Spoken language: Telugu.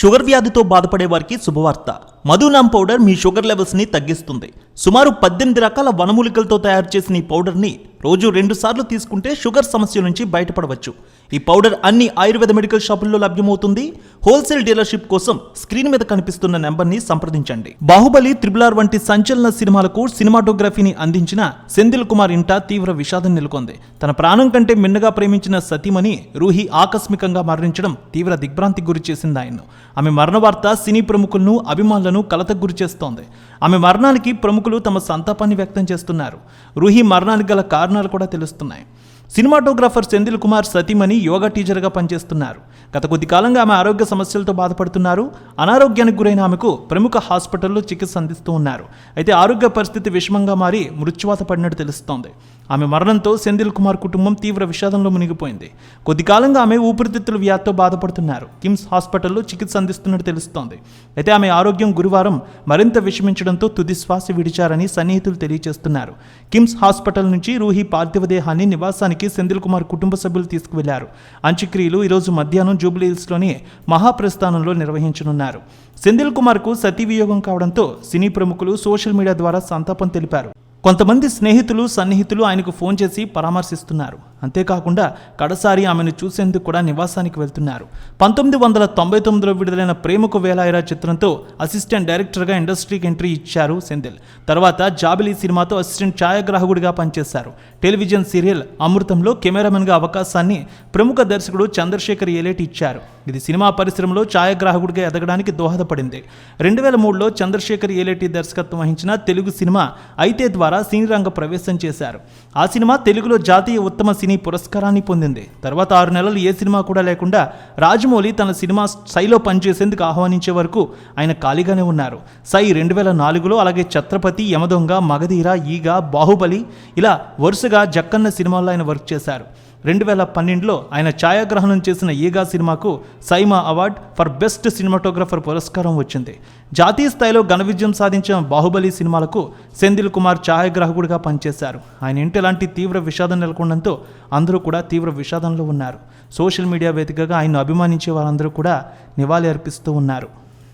షుగర్ వ్యాధితో బాధపడే వారికి శుభవార్త. మధునామ్ పౌడర్ మీ షుగర్ లెవెల్స్ని తగ్గిస్తుంది. సుమారు పద్దెనిమిది రకాల వనమూలికలతో తయారు చేసిన ఈ పౌడర్ని రోజు రెండు సార్లు తీసుకుంటే షుగర్ సమస్య నుంచి బయటపడవచ్చు. ఈ పౌడర్ అన్ని ఆయుర్వేద మెడికల్ షాపుల్లో లభ్యమవుతుంది. హోల్సేల్ డీలర్షిప్ కోసం స్క్రీన్ మీద కనిపిస్తున్న నెంబర్ని సంప్రదించండి. బాహుబలి త్రిబులార్ వంటి సంచలన సినిమాలకు సినిమాటోగ్రఫీని అందించిన సెందిల్ కుమార్ ఇంట తీవ్ర విషాదం నెలకొంది. తన ప్రాణం కంటే మిన్నగా ప్రేమించిన సతీమణి రూహి ఆకస్మికంగా మరణించడం తీవ్ర దిగ్భ్రాంతికి గురి చేసింది ఆయన్ను. ఆమె మరణ వార్త సినీ ప్రముఖులను అభిమానులను కలతకు గురి చేస్తోంది. ఆమె మరణానికి ప్రముఖులు తమ సంతాపాన్ని వ్యక్తం చేస్తున్నారు. రూహి మరణానికి గల కారణాలు కూడా తెలుస్తున్నాయి. సినిమాటోగ్రాఫర్ సెందిల్ కుమార్ సతీమణి యోగా టీచర్గా పనిచేస్తున్నారు. గత కొద్ది కాలంగా ఆమె ఆరోగ్య సమస్యలతో బాధపడుతున్నారు. అనారోగ్యానికి గురైన ఆమెకు ప్రముఖ హాస్పిటల్లో చికిత్స అందిస్తూ ఉన్నారు. అయితే ఆరోగ్య పరిస్థితి విషమంగా మారి మృత్యువాత పడినట్టు తెలుస్తోంది. ఆమె మరణంతో సెందిల్ కుమార్ కుటుంబం తీవ్ర విషాదంలో మునిగిపోయింది. కొద్ది కాలంగా ఆమె ఊపిరితిత్తుల వ్యాధితో బాధపడుతున్నారు. కిమ్స్ హాస్పిటల్లో చికిత్స అందిస్తున్నట్టు తెలుస్తోంది. అయితే ఆమె ఆరోగ్యం గురువారం మరింత విషమించడంతో తుది శ్వాస విడిచారని సన్నిహితులు తెలియజేస్తున్నారు. కిమ్స్ హాస్పిటల్ నుంచి రూహి పార్థివ దేహాన్ని నివాసానికి సెందిల్ కుమార్ కుటుంబ సభ్యులు తీసుకువెళ్ళారు. అంత్యక్రియలు ఈరోజు మధ్యాహ్నం జూబ్లీహిల్స్లోని మహాప్రస్థానంలో నిర్వహించనున్నారు. సెందిల్ కుమార్కు సతీ వియోగం కావడంతో సినీ ప్రముఖులు సోషల్ మీడియా ద్వారా సంతాపం తెలిపారు. కొంతమంది స్నేహితులు సన్నిహితులు ఆయనకు ఫోన్ చేసి పరామర్శిస్తున్నారు. అంతేకాకుండా కడసారి ఆమెను చూసేందుకు కూడా నివాసానికి వెళ్తున్నారు. పంతొమ్మిది వందల తొంభై తొమ్మిదిలో విడుదలైన ప్రేమకు వేలాయరా చిత్రంతో అసిస్టెంట్ డైరెక్టర్గా ఇండస్ట్రీకి ఎంట్రీ ఇచ్చారు సెందిల్ తర్వాత జాబిలీ సినిమాతో అసిస్టెంట్ ఛాయాగ్రాహకుడిగా పనిచేశారు. టెలివిజన్ సీరియల్ అమృతంలో కెమెరామెన్గా అవకాశాన్ని ప్రముఖ దర్శకుడు చంద్రశేఖర్ ఏలేటి ఇచ్చారు. ఇది సినిమా పరిశ్రమలో ఛాయాగ్రాహకుడిగా ఎదగడానికి దోహదపడింది. రెండు వేల మూడులో చంద్రశేఖర్ ఏలేటి దర్శకత్వం వహించిన తెలుగు సినిమా అయితే ద్వారా సినీ రంగ ప్రవేశం చేశారు. ఆ సినిమా తెలుగులో జాతీయ ఉత్తమ సినీ పురస్కారాన్ని పొందింది. తర్వాత ఆరు నెలలు ఏ సినిమా కూడా లేకుండా రాజమౌళి తన సినిమా సైలో పనిచేసేందుకు ఆహ్వానించే వరకు ఆయన ఖాళీగానే ఉన్నారు. సై రెండు వేల నాలుగులో అలాగే ఛత్రపతి యమదొంగ మగధీర ఈగ బాహుబలి ఇలా వరుసగా జక్కన్న సినిమాల్లో ఆయన వర్క్ చేశారు. రెండు వేల పన్నెండులో ఆయన ఛాయాగ్రహణం చేసిన ఈగా సినిమాకు SIIMA award for best cinematographer పురస్కారం వచ్చింది. జాతీయ స్థాయిలో ఘన విజయం సాధించిన బాహుబలి సినిమాలకు సెందిల్ కుమార్ ఛాయాగ్రాహకుడిగా పనిచేశారు. ఆయన ఇంటి లాంటి తీవ్ర విషాదం నెలకొనడంతో అందరూ కూడా తీవ్ర విషాదంలో ఉన్నారు. సోషల్ మీడియా వేదికగా ఆయన అభిమానించే వారందరూ కూడా నివాళి అర్పిస్తూ ఉన్నారు.